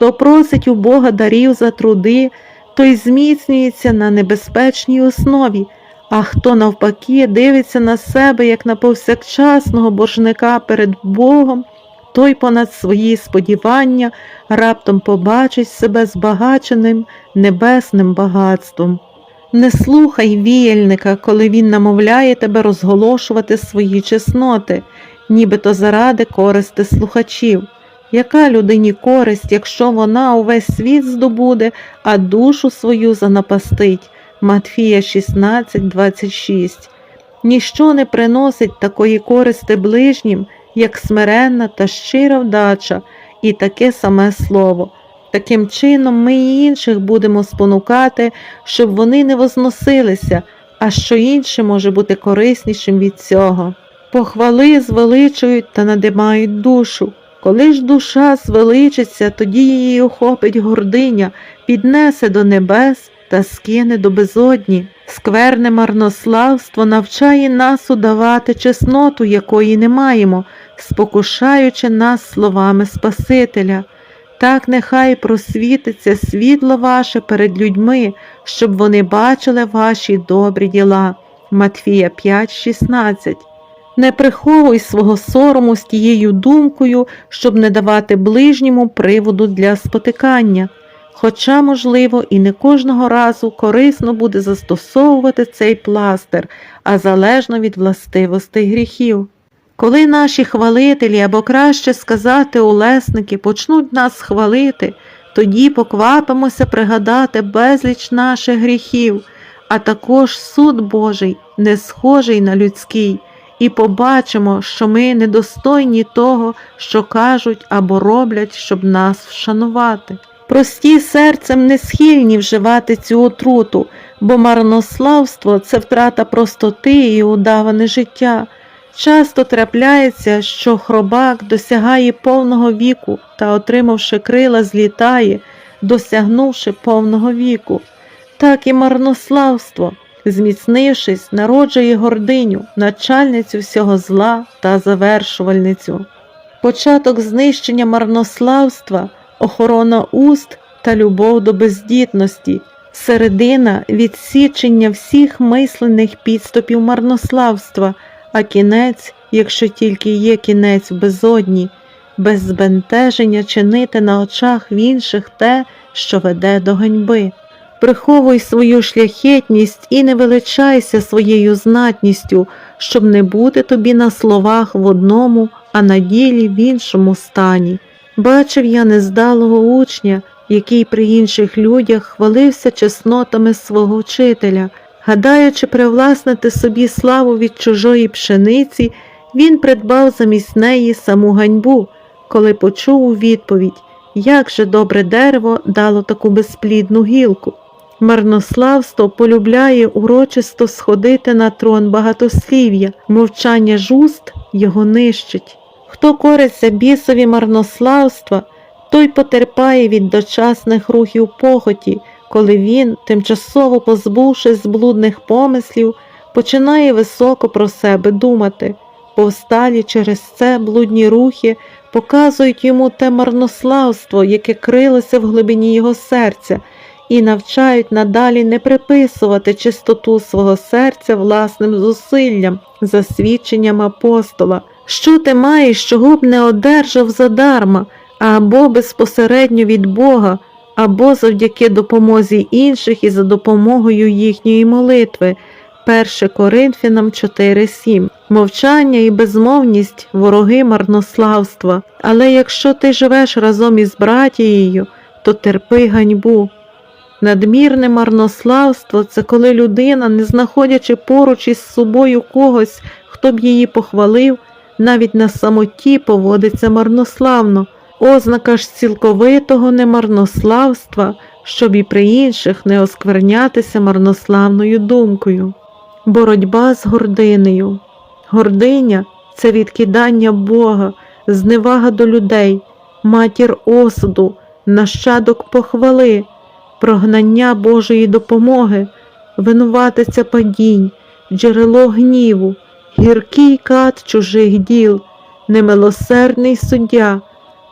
Хто просить у Бога дарів за труди, той зміцнюється на небезпечній основі, а хто навпаки дивиться на себе як на повсякчасного боржника перед Богом, той понад свої сподівання раптом побачить себе збагаченим небесним багатством. Не слухай віяльника, коли він намовляє тебе розголошувати свої чесноти, нібито заради користи слухачів. Яка людині користь, якщо вона увесь світ здобуде, а душу свою занапастить? Матфія 16, 26. Ніщо не приносить такої користи ближнім, як смиренна та щира вдача, і таке саме слово. Таким чином ми і інших будемо спонукати, щоб вони не возносилися, а що інше може бути кориснішим від цього. Похвали звеличують та надимають душу. Коли ж душа звеличиться, тоді її охопить гординя, піднесе до небес та скине до безодні. Скверне марнославство навчає нас удавати чесноту, якої не маємо, спокушаючи нас словами Спасителя. Так нехай просвітиться світло ваше перед людьми, щоб вони бачили ваші добрі діла. Матфія 5,16 Не приховуй свого сорому з тією думкою, щоб не давати ближньому приводу для спотикання. Хоча, можливо, і не кожного разу корисно буде застосовувати цей пластир, а залежно від властивостей гріхів. Коли наші хвалителі, або краще сказати, улесники почнуть нас хвалити, тоді поквапимося пригадати безліч наших гріхів, а також суд Божий, не схожий на людський, і побачимо, що ми недостойні того, що кажуть або роблять, щоб нас вшанувати. Прості серцем не схильні вживати цю отруту, бо марнославство це втрата простоти і удаване життя. Часто трапляється, що хробак досягає повного віку та, отримавши крила, злітає, досягнувши повного віку. Так і марнославство, зміцнившись, народжує гординю, начальницю всього зла та завершувальницю. Початок знищення марнославства, охорона уст та любов до бездітності, середина відсічення всіх мислених підступів марнославства а кінець, якщо тільки є кінець в безодні, без збентеження чинити на очах інших те, що веде до ганьби. Приховуй свою шляхетність і не величайся своєю знатністю, щоб не бути тобі на словах в одному, а на ділі в іншому стані. Бачив я нездалого учня, який при інших людях хвалився чеснотами свого вчителя, Гадаючи привласнити собі славу від чужої пшениці, він придбав замість неї саму ганьбу, коли почув у відповідь, як же добре дерево дало таку безплідну гілку. Марнославство полюбляє урочисто сходити на трон багатослів'я, мовчання жуст його нищить. Хто кориться бісові марнославства, той потерпає від дочасних рухів похоті коли він, тимчасово позбувшись з блудних помислів, починає високо про себе думати, повсталі через це блудні рухи показують йому те марнославство, яке крилося в глибині його серця, і навчають надалі не приписувати чистоту свого серця власним зусиллям, за свідченням апостола. Що ти маєш, чого б не одержав задарма, або безпосередньо від Бога або завдяки допомозі інших і за допомогою їхньої молитви. 1 Коринфянам 4.7 Мовчання і безмовність вороги марнославства. Але якщо ти живеш разом із братією, то терпи ганьбу. Надмірне марнославство це коли людина, не знаходячи поруч із собою когось, хто б її похвалив, навіть на самоті поводиться марнославно ознака ж цілковитого немарнославства, щоб і при інших не осквернятися марнославною думкою. Боротьба з гординею. Гординя це відкидання Бога, зневага до людей, матір осуду, нащадок похвали, прогнання Божої допомоги, винуватиця падінь, джерело гніву, гіркий кат чужих діл, немилосердний суддя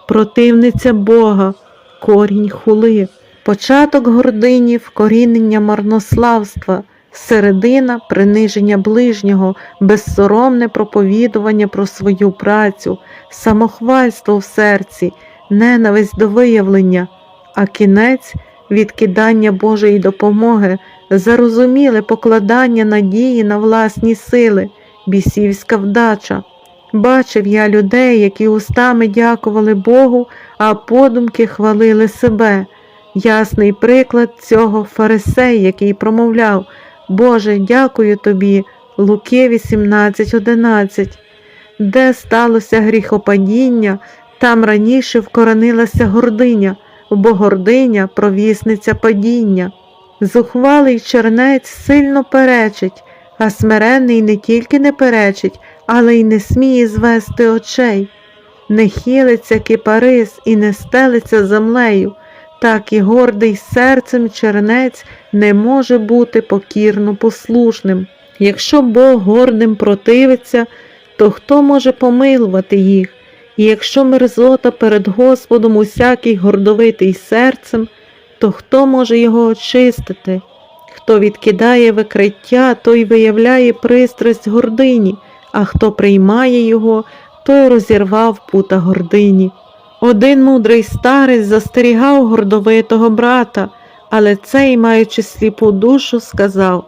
противниця Бога, корінь хули, початок гордині вкорінення марнославства, середина приниження ближнього, безсоромне проповідування про свою працю, самохвальство в серці, ненависть до виявлення, а кінець відкидання Божої допомоги, зарозуміле покладання надії на власні сили, бісівська вдача. Бачив я людей, які устами дякували Богу, а подумки хвалили себе. Ясний приклад цього фарисей, який промовляв Боже, дякую тобі, Луки 18.11. Де сталося гріхопадіння, там раніше вкоронилася гординя, бо гординя провісниця падіння. Зухвалий чернець сильно перечить, а смиренний не тільки не перечить, але й не сміє звести очей. Не хилиться кипарис і не стелиться землею, так і гордий серцем чернець не може бути покірно послушним. Якщо Бог гордим противиться, то хто може помилувати їх? І якщо мерзота перед Господом усякий гордовитий серцем, то хто може його очистити? Хто відкидає викриття, той виявляє пристрасть гордині, а хто приймає його, той розірвав пута гордині. Один мудрий старець застерігав гордовитого брата, але цей, маючи сліпу душу, сказав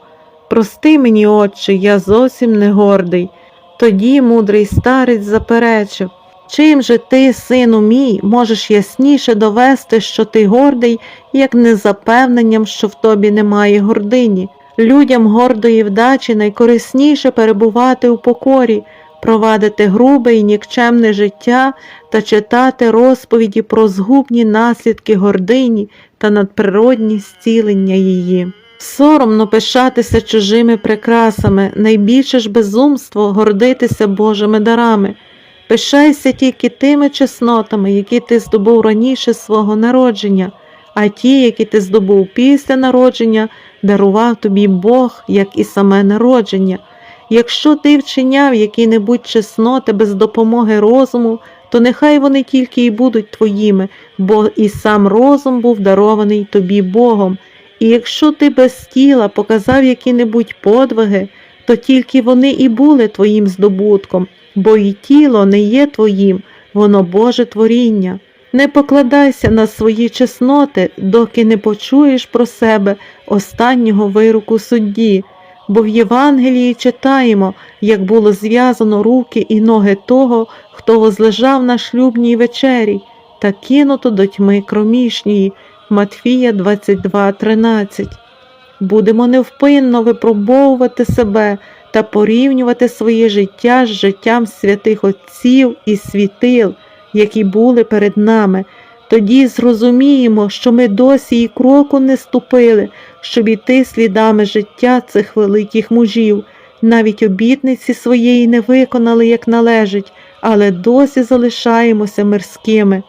Прости мені, отче, я зовсім не гордий. Тоді мудрий старець заперечив Чим же ти, сину мій, можеш ясніше довести, що ти гордий, як не запевненням, що в тобі немає гордині? Людям гордої вдачі найкорисніше перебувати у покорі, провадити грубе і нікчемне життя та читати розповіді про згубні наслідки гордині та надприродні зцілення її. Соромно пишатися чужими прикрасами, найбільше ж безумство гордитися Божими дарами. Пишайся тільки тими чеснотами, які ти здобув раніше свого народження, а ті, які ти здобув після народження, дарував тобі Бог, як і саме народження. Якщо ти вчиняв які-небудь чесноти без допомоги розуму, то нехай вони тільки й будуть твоїми, бо і сам розум був дарований тобі Богом. І якщо ти без тіла показав які-небудь подвиги, то тільки вони і були твоїм здобутком, бо і тіло не є твоїм, воно Боже творіння. Не покладайся на свої чесноти, доки не почуєш про себе останнього вироку судді, бо в Євангелії читаємо, як було зв'язано руки і ноги того, хто возлежав на шлюбній вечері, та кинуто до тьми кромішньої. Матфія 22.13 Будемо невпинно випробовувати себе та порівнювати своє життя з життям святих Отців і світил, які були перед нами. Тоді зрозуміємо, що ми досі і кроку не ступили, щоб іти слідами життя цих великих мужів. Навіть обітниці своєї не виконали, як належить, але досі залишаємося мирськими.